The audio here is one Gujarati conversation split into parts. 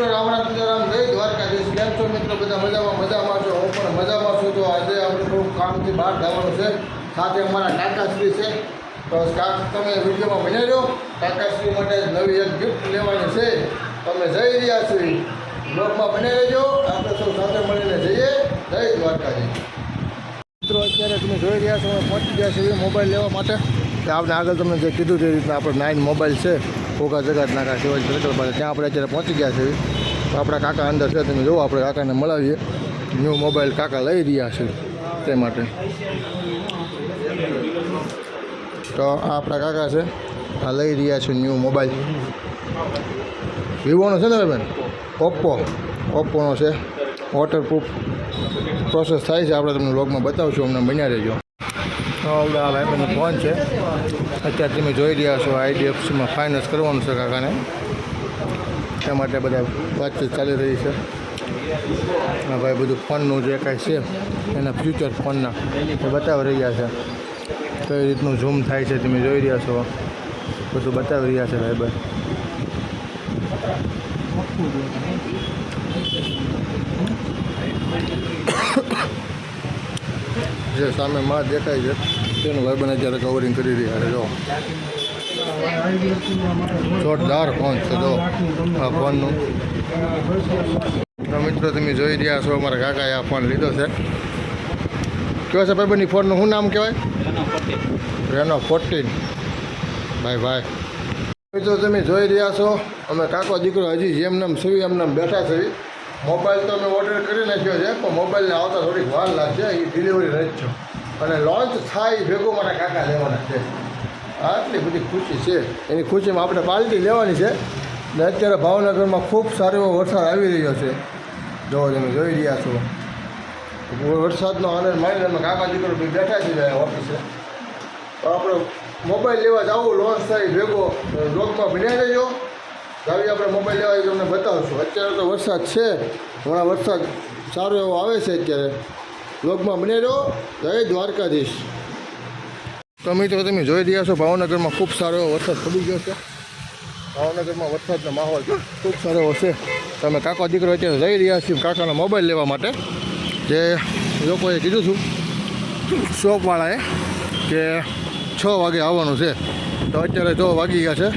મિત્રો રામણા રામ સીતારામ જય દ્વારકાધીશ. કેમ છો મિત્રો? બધા મજામાં? મજામાં છો? હું પણ મજામાં છું. તો આજે આપણે થોડુંક કામથી બહાર જવાનું છે. સાથે અમારા કાકાશ્રી છે. તો તમે વિડીયોમાં બની રહ્યો કાકાશ્રી માટે નવી એક ગિફ્ટ લેવાની છે. તમે જઈ રહ્યા છો. બ્લોગમાં બની રહેજો. આપણે સૌ સાથે મળીને જઈએ. જય દ્વારકાધીશ. મિત્રો, અત્યારે તમે જોઈ રહ્યા છો પહોંચી ગયા છે મોબાઈલ લેવા માટે. આપણે આગળ તમને જે કીધું તે રીતના આપણે નાઇન મોબાઈલ છે. ભોગા જગત નાકા શિવાજી સર્કલ પાસે ત્યાં આપણે અત્યારે પહોંચી ગયા છે તો આપણા કાકા અંદર છે, તમે જોવો, આપણે કાકાને મળાવીએ. ન્યૂ મોબાઈલ કાકા લઈ રહ્યા છે, તે માટે. તો આ આપણા કાકા છે, આ લઈ રહ્યા છે ન્યૂ મોબાઈલ. વિવોનો છે ને બેન? ઓપ્પો ઓપ્પોનો છે. વોટરપ્રૂફ પ્રોસેસ થાય છે, આપણે તમને લોગમાં બતાવશું, અમને બન્યા રહેજો. આપણે આ ભાઈબંધનો ફોન છે. અત્યારે તમે જોઈ રહ્યા છો આઈડીએફસીમાં ફાઇનાન્સ કરવાનું છે કાકાને. એ માટે બધા વાતચીત ચાલી રહી છે. ભાઈ બધું ફોનનું જે કાંઈ છે, એના ફ્યુચર ફોનના એ બતાવી રહ્યા છે. કઈ રીતનું ઝૂમ થાય છે તમે જોઈ રહ્યા છો. બધું બતાવી રહ્યા છે ભાઈબંધ જે સામે માં દેખાય છે. તેનું ભાઈબંધ અત્યારે કવરિંગ કરી રહ્યા છે, જો. જોરદાર ફોન છે, જો, આ ફોનનું મિત્રો, તમે જોઈ રહ્યા છો, અમારા કાકાએ આ ફોન લીધો છે. કયો છે ભાઈબંધની ફોનનું શું નામ કહેવાય? રેનો ફોર્ટીન ભાઈ ભાઈ મિત્રો, તમે જોઈ રહ્યા છો, અમે કાકો દીકરો હજી જેમ નામ સુવી એમ નામ બેઠા છે. મોબાઈલ તો અમે ઓર્ડર કરી નાખ્યો છે, પણ મોબાઈલને આવતા થોડીક વાર લાગશે એ ડિલિવરી રહી જ છો અને લોન્ચ થાય ભેગો મારા કાકા લેવાના છે. આટલી બધી ખુશી છે. એની ખુશીમાં આપણે પાલટી લેવાની છે. ને અત્યારે ભાવનગરમાં ખૂબ સારો એવો વરસાદ આવી રહ્યો છે. જો તમે જોઈ રહ્યા છો. વરસાદનો આનંદ માણીને અમે કાકા દીકરો બેઠા છે ઓફિસે તો આપણે મોબાઈલ લેવા જવું લોન્ચ થાય, ભેગો બ્લોગમાં બન્યા રહ્યો આવી આપણે મોબાઈલ લેવા તમને બતાવશું. અત્યારે તો વરસાદ છે. હમણાં વરસાદ સારો એવો આવે છે અત્યારે. બ્લોગમાં બને રહ્યો જય દ્વારકાધીશ. તો મિત્રો તમે જોઈ રહ્યા છો, ભાવનગરમાં ખૂબ સારો વરસાદ પડી ગયો છે. ભાવનગરમાં વરસાદનો માહોલ ખૂબ સારો એવો છે. તમે કાકા દીકરો અત્યારે જઈ રહ્યા છીએ કાકાનો મોબાઈલ લેવા માટે. જે લોકોએ કીધું છું શોપવાળાએ કે છ વાગે આવવાનું છે. તો અત્યારે જો વાગી ગયા છે.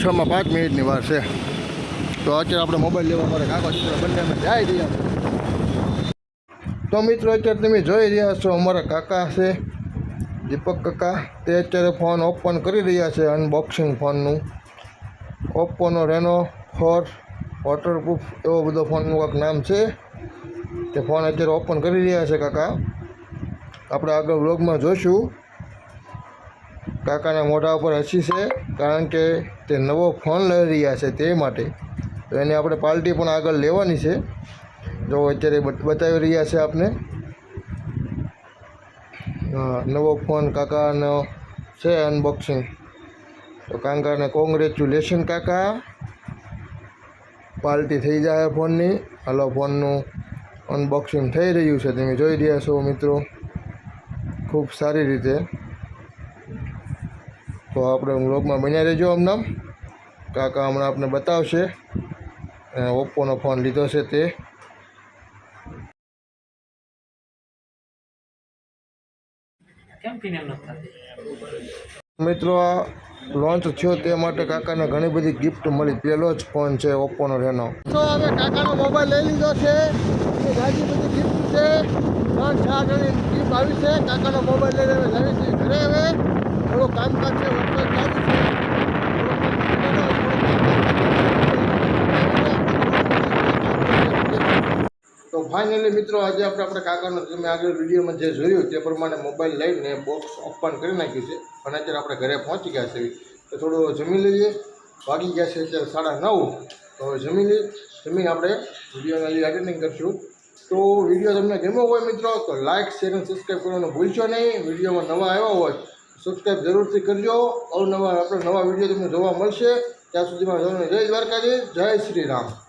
છમાં પાંચ મિનિટની વાર છે. તો અત્યારે આપણે મોબાઈલ લેવા માટે કાકા દીકરો બંને અમે જાય રહ્યા. તો મિત્રો, અત્યારે તમે જોઈ રહ્યા છો, અમારા કાકા છે, દીપક કાકા. તે અત્યારે ફોન ઓપન કરી રહ્યા છે અનબોક્સિંગ ફોનનું. ઓપ્પોનો રેનો ફોર વોટરપ્રૂફ એવો બધો ફોનનું કાંક નામ છે. તે ફોન અત્યારે ઓપન કરી રહ્યા છે કાકા. આપણે આગળ વ્લોગમાં જોઈશું. કાકાના મોઢા ઉપર હસી છે, કારણ કે તે નવો ફોન લઈ રહ્યા છે તે માટે. તો એની આપણે પાર્ટી પણ આગળ લેવાની છે. જો અત્યારે બતાવી રહ્યા છે આપને. નવો ફોન કાકાનો છે અનબોક્સિંગ તો કાકાને કોંગ્રેચ્યુલેશન કાકા. પાર્ટી થઈ જાય ફોનની. હાલો, ફોનનું અનબોક્સિંગ થઈ રહ્યું છે. તમે જોઈ રહ્યા છો મિત્રો. ખૂબ સારી રીતે. તો આપણે બ્લોગમાં બન્યા રહેજો હમણાં. કાકા હમણાં આપણે બતાવશે. ઓપ્પોનો ફોન લીધો છે તે. કેમ ફિલ્મ નથી થતી? મિત્રો આ લોન્ચ થયો તે માટે કાકાને ઘણી બધી ગિફ્ટ મળી. પહેલો જ ફોન છે ઓપ્પોનો રેનો તો હવે કાકાનો મોબાઈલ લઈ લીધો છે. એ ઘણી બધી ગિફ્ટ છે. ત્રણ ચાર જણી ગિફ્ટ આવી છે. કાકાનો મોબાઈલ લઈને હવે જઈએ છીએ ઘરે હવે. થોડું કામકાજ છે વરસાદ ચાલુ છે તો ફાઇનલી મિત્રો આજે આપણે આપણે કાકાનો તમે આગળ વિડીયોમાં જે જોયું તે પ્રમાણે મોબાઈલ લઈને બોક્સ ઓપન કરી નાખ્યું છે. અને અત્યારે આપણે ઘરે પહોંચી ગયા છે. તો થોડું જમી લઈએ. વાગી ગયા છે અત્યારે સાડા નવ. તો જમી લઈએ. જમીને આપણે વિડીયોની એડિટિંગ કરીશું. તો વીડિયો તમને ગમ્યો હોય મિત્રો, તો લાઇક શેર અને સબસ્ક્રાઈબ કરવાનું ભૂલશો નહીં. વિડીયોમાં નવા આવ્યા હોય સબસ્ક્રાઈબ જરૂરથી કરજો. અવનવા આપણે નવા વીડિયો તમને જોવા મળશે. ત્યાં સુધીમાં જય દ્વારકાજી. જય શ્રી રામ.